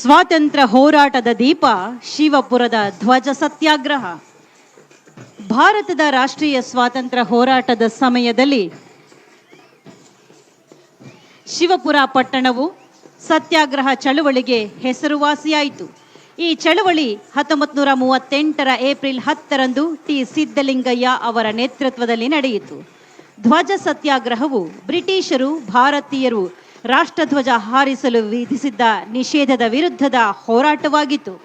ಸ್ವಾತಂತ್ರ್ಯ ಹೋರಾಟದ ದೀಪ ಶಿವಪುರದ ಧ್ವಜ ಸತ್ಯಾಗ್ರಹ. ಭಾರತದ ರಾಷ್ಟ್ರೀಯ ಸ್ವಾತಂತ್ರ್ಯ ಹೋರಾಟದ ಸಮಯದಲ್ಲಿ ಶಿವಪುರ ಪಟ್ಟಣವು ಸತ್ಯಾಗ್ರಹ ಚಳುವಳಿಗೆ ಹೆಸರುವಾಸಿಯಾಯಿತು. ಈ ಚಳುವಳಿ ಹತ್ತೊಂಬತ್ತು ನೂರ ಮೂವತ್ತೆಂಟರ ಏಪ್ರಿಲ್ ಹತ್ತರಂದು ಟಿ. ಸಿದ್ದಲಿಂಗಯ್ಯ ಅವರ ನೇತೃತ್ವದಲ್ಲಿ ನಡೆಯಿತು. ಧ್ವಜ ಸತ್ಯಾಗ್ರಹವು ಬ್ರಿಟಿಷರು, ಭಾರತೀಯರು ರಾಷ್ಟ್ರಧ್ವಜ ಹಾರಿಸಲು ವಿಧಿಸಿದ್ದ ನಿಷೇಧದ ವಿರುದ್ಧದ ಹೋರಾಟವಾಗಿತ್ತು.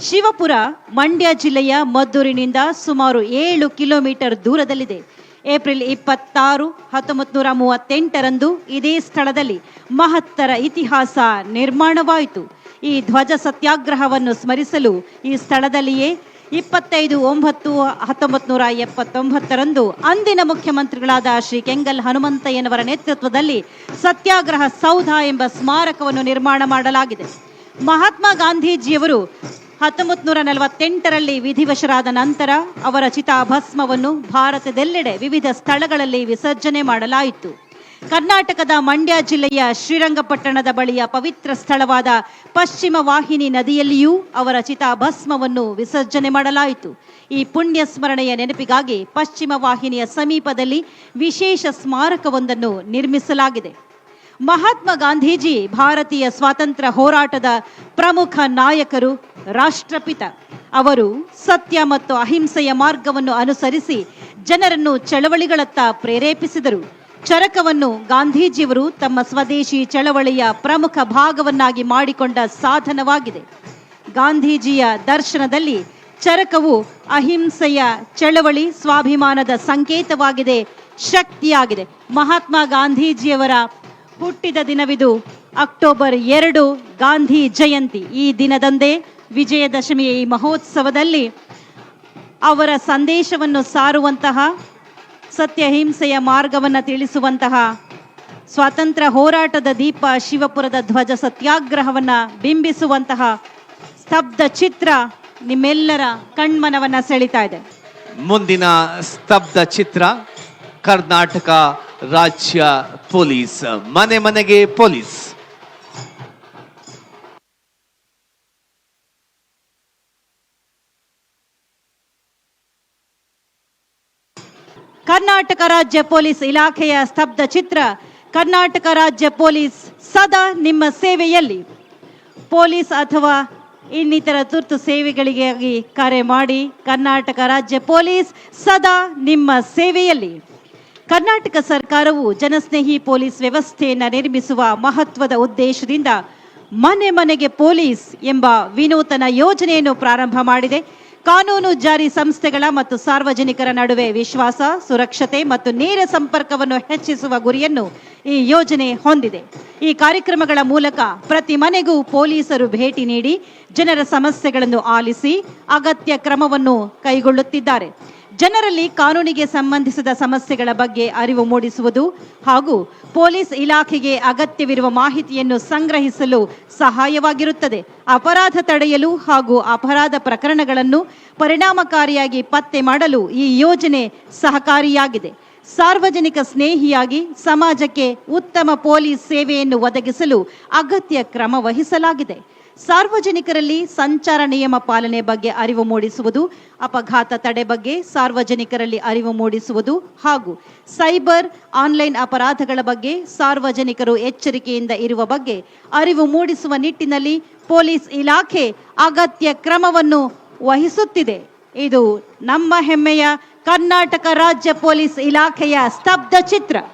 ಶಿವಪುರ, ಮಂಡ್ಯ ಜಿಲ್ಲೆಯ ಮದ್ದೂರಿನಿಂದ ಸುಮಾರು ಏಳು ಕಿಲೋಮೀಟರ್ ದೂರದಲ್ಲಿದೆ. ಏಪ್ರಿಲ್ ಇಪ್ಪತ್ತಾರು ಹತ್ತೊಂಬತ್ತು ನೂರ ಮೂವತ್ತೆಂಟರಂದು ಇದೇ ಸ್ಥಳದಲ್ಲಿ ಮಹತ್ತರ ಇತಿಹಾಸ ನಿರ್ಮಾಣವಾಯಿತು. ಈ ಧ್ವಜ ಸತ್ಯಾಗ್ರಹವನ್ನು ಸ್ಮರಿಸಲು ಈ ಸ್ಥಳದಲ್ಲಿಯೇ ಇಪ್ಪತ್ತೈದು, ಒಂಬತ್ತು ಹತ್ತೊಂಬತ್ತು ನೂರ ಎಪ್ಪತ್ತೊಂಬತ್ತರಂದು ಅಂದಿನ ಮುಖ್ಯಮಂತ್ರಿಗಳಾದ ಶ್ರೀ ಕೆಂಗಲ್ ಹನುಮಂತಯ್ಯನವರ ನೇತೃತ್ವದಲ್ಲಿ ಸತ್ಯಾಗ್ರಹ ಸೌಧ ಎಂಬ ಸ್ಮಾರಕವನ್ನು ನಿರ್ಮಾಣ ಮಾಡಲಾಗಿದೆ. ಮಹಾತ್ಮ ಗಾಂಧೀಜಿಯವರು ಹತ್ತೊಂಬತ್ತು ನೂರ ನಲವತ್ತೆಂಟರಲ್ಲಿ ವಿಧಿವಶರಾದ ನಂತರ ಅವರ ಚಿತಾಭಸ್ಮವನ್ನು ಭಾರತದೆಲ್ಲೆಡೆ ವಿವಿಧ ಸ್ಥಳಗಳಲ್ಲಿ ವಿಸರ್ಜನೆ ಮಾಡಲಾಯಿತು. ಕರ್ನಾಟಕದ ಮಂಡ್ಯ ಜಿಲ್ಲೆಯ ಶ್ರೀರಂಗಪಟ್ಟಣದ ಬಳಿಯ ಪವಿತ್ರ ಸ್ಥಳವಾದ ಪಶ್ಚಿಮ ವಾಹಿನಿ ನದಿಯಲ್ಲಿಯೂ ಅವರ ಚಿತಾಭಸ್ಮವನ್ನು ವಿಸರ್ಜನೆ ಮಾಡಲಾಯಿತು. ಈ ಪುಣ್ಯ ಸ್ಮರಣೆಯ ನೆನಪಿಗಾಗಿ ಪಶ್ಚಿಮ ವಾಹಿನಿಯ ಸಮೀಪದಲ್ಲಿ ವಿಶೇಷ ಸ್ಮಾರಕವೊಂದನ್ನು ನಿರ್ಮಿಸಲಾಗಿದೆ. ಮಹಾತ್ಮ ಗಾಂಧೀಜಿ ಭಾರತೀಯ ಸ್ವಾತಂತ್ರ್ಯ ಹೋರಾಟದ ಪ್ರಮುಖ ನಾಯಕರು, ರಾಷ್ಟ್ರಪಿತ. ಅವರು ಸತ್ಯ ಮತ್ತು ಅಹಿಂಸೆಯ ಮಾರ್ಗವನ್ನು ಅನುಸರಿಸಿ ಜನರನ್ನು ಚಳವಳಿಗಳತ್ತ ಪ್ರೇರೇಪಿಸಿದರು. ಚರಕವನ್ನು ಗಾಂಧೀಜಿಯವರು ತಮ್ಮ ಸ್ವದೇಶಿ ಚಳವಳಿಯ ಪ್ರಮುಖ ಭಾಗವನ್ನಾಗಿ ಮಾಡಿಕೊಂಡ ಸಾಧನವಾಗಿದೆ. ಗಾಂಧೀಜಿಯ ದರ್ಶನದಲ್ಲಿ ಚರಕವು ಅಹಿಂಸೆಯ ಚಳವಳಿ ಸ್ವಾಭಿಮಾನದ ಸಂಕೇತವಾಗಿದೆ, ಶಕ್ತಿಯಾಗಿದೆ. ಮಹಾತ್ಮ ಗಾಂಧೀಜಿಯವರ ಹುಟ್ಟಿದ ದಿನವಿದು ಅಕ್ಟೋಬರ್ ಎರಡು ಗಾಂಧಿ ಜಯಂತಿ. ಈ ದಿನದಂದೇ ವಿಜಯದಶಮಿಯ ಈ ಮಹೋತ್ಸವದಲ್ಲಿ ಅವರ ಸಂದೇಶವನ್ನು ಸಾರುವಂತಹ ಸತ್ಯಹಿಂಸೆಯ ಮಾರ್ಗವನ್ನು ತಿಳಿಸುವಂತಹ ಸ್ವಾತಂತ್ರ್ಯ ಹೋರಾಟದ ದೀಪ ಶಿವಪುರದ ಧ್ವಜ ಸತ್ಯಾಗ್ರಹವನ್ನ ಬಿಂಬಿಸುವಂತಹ ಸ್ತಬ್ಧ ಚಿತ್ರ ನಿಮ್ಮೆಲ್ಲರ ಕಣ್ಮನವನ್ನ ಸೆಳಿತಾ ಇದೆ. ಮುಂದಿನ ಸ್ತಬ್ಧ ಚಿತ್ರ ಕರ್ನಾಟಕ ರಾಜ್ಯ ಪೊಲೀಸ್. ಮನೆ ಮನೆಗೆ ಪೊಲೀಸ್. ಕರ್ನಾಟಕ ರಾಜ್ಯ ಪೊಲೀಸ್ ಇಲಾಖೆಯ ಸ್ತಬ್ಧ ಚಿತ್ರ ಕರ್ನಾಟಕ ರಾಜ್ಯ ಪೊಲೀಸ್ ಸದಾ ನಿಮ್ಮ ಸೇವೆಯಲ್ಲಿ. ಪೊಲೀಸ್ ಅಥವಾ ಇನ್ನಿತರ ತುರ್ತು ಸೇವೆಗಳಿಗಾಗಿ ಕರೆ ಮಾಡಿ ಕರ್ನಾಟಕ ರಾಜ್ಯ ಪೊಲೀಸ್ ಸದಾ ನಿಮ್ಮ ಸೇವೆಯಲ್ಲಿ. ಕರ್ನಾಟಕ ಸರ್ಕಾರವು ಜನಸ್ನೇಹಿ ಪೊಲೀಸ್ ವ್ಯವಸ್ಥೆಯನ್ನು ನಿರ್ಮಿಸುವ ಮಹತ್ವದ ಉದ್ದೇಶದಿಂದ ಮನೆ ಮನೆಗೆ ಪೊಲೀಸ್ ಎಂಬ ವಿನೂತನ ಯೋಜನೆಯನ್ನು ಪ್ರಾರಂಭ ಮಾಡಿದೆ. ಕಾನೂನು ಜಾರಿ ಸಂಸ್ಥೆಗಳ ಮತ್ತು ಸಾರ್ವಜನಿಕರ ನಡುವೆ ವಿಶ್ವಾಸ, ಸುರಕ್ಷತೆ ಮತ್ತು ನೇರ ಸಂಪರ್ಕವನ್ನು ಹೆಚ್ಚಿಸುವ ಗುರಿಯನ್ನು ಈ ಯೋಜನೆ ಹೊಂದಿದೆ. ಈ ಕಾರ್ಯಕ್ರಮಗಳ ಮೂಲಕ ಪ್ರತಿ ಮನೆಗೂ ಪೊಲೀಸರು ಭೇಟಿ ನೀಡಿ ಜನರ ಸಮಸ್ಯೆಗಳನ್ನು ಆಲಿಸಿ ಅಗತ್ಯ ಕ್ರಮವನ್ನು ಕೈಗೊಳ್ಳುತ್ತಿದ್ದಾರೆ. ಜನರಲ್ಲಿ ಕಾನೂನಿಗೆ ಸಂಬಂಧಿಸಿದ ಸಮಸ್ಯೆಗಳ ಬಗ್ಗೆ ಅರಿವು ಮೂಡಿಸುವುದು ಹಾಗೂ ಪೊಲೀಸ್ ಇಲಾಖೆಗೆ ಅಗತ್ಯವಿರುವ ಮಾಹಿತಿಯನ್ನು ಸಂಗ್ರಹಿಸಲು ಸಹಾಯವಾಗಿರುತ್ತದೆ. ಅಪರಾಧ ತಡೆಯಲು ಹಾಗೂ ಅಪರಾಧ ಪ್ರಕರಣಗಳನ್ನು ಪರಿಣಾಮಕಾರಿಯಾಗಿ ಪತ್ತೆ ಮಾಡಲು ಈ ಯೋಜನೆ ಸಹಕಾರಿಯಾಗಿದೆ. ಸಾರ್ವಜನಿಕ ಸ್ನೇಹಿಯಾಗಿ ಸಮಾಜಕ್ಕೆ ಉತ್ತಮ ಪೊಲೀಸ್ ಸೇವೆಯನ್ನು ಒದಗಿಸಲು ಅಗತ್ಯ ಕ್ರಮ ವಹಿಸಲಾಗಿದೆ. ಸಾರ್ವಜನಿಕರಲ್ಲಿ ಸಂಚಾರ ನಿಯಮ ಪಾಲನೆ ಬಗ್ಗೆ ಅರಿವು ಮೂಡಿಸುವುದು, ಅಪಘಾತ ತಡೆ ಬಗ್ಗೆ ಸಾರ್ವಜನಿಕರಲ್ಲಿ ಅರಿವು ಮೂಡಿಸುವುದು ಹಾಗೂ ಸೈಬರ್ ಆನ್ಲೈನ್ ಅಪರಾಧಗಳ ಬಗ್ಗೆ ಸಾರ್ವಜನಿಕರು ಎಚ್ಚರಿಕೆಯಿಂದ ಇರುವ ಬಗ್ಗೆ ಅರಿವು ಮೂಡಿಸುವ ನಿಟ್ಟಿನಲ್ಲಿ ಪೊಲೀಸ್ ಇಲಾಖೆ ಅಗತ್ಯ ಕ್ರಮವನ್ನು ವಹಿಸುತ್ತಿದೆ. ಇದು ನಮ್ಮ ಹೆಮ್ಮೆಯ ಕರ್ನಾಟಕ ರಾಜ್ಯ ಪೊಲೀಸ್ ಇಲಾಖೆಯ ಸ್ತಬ್ಧ ಚಿತ್ರ.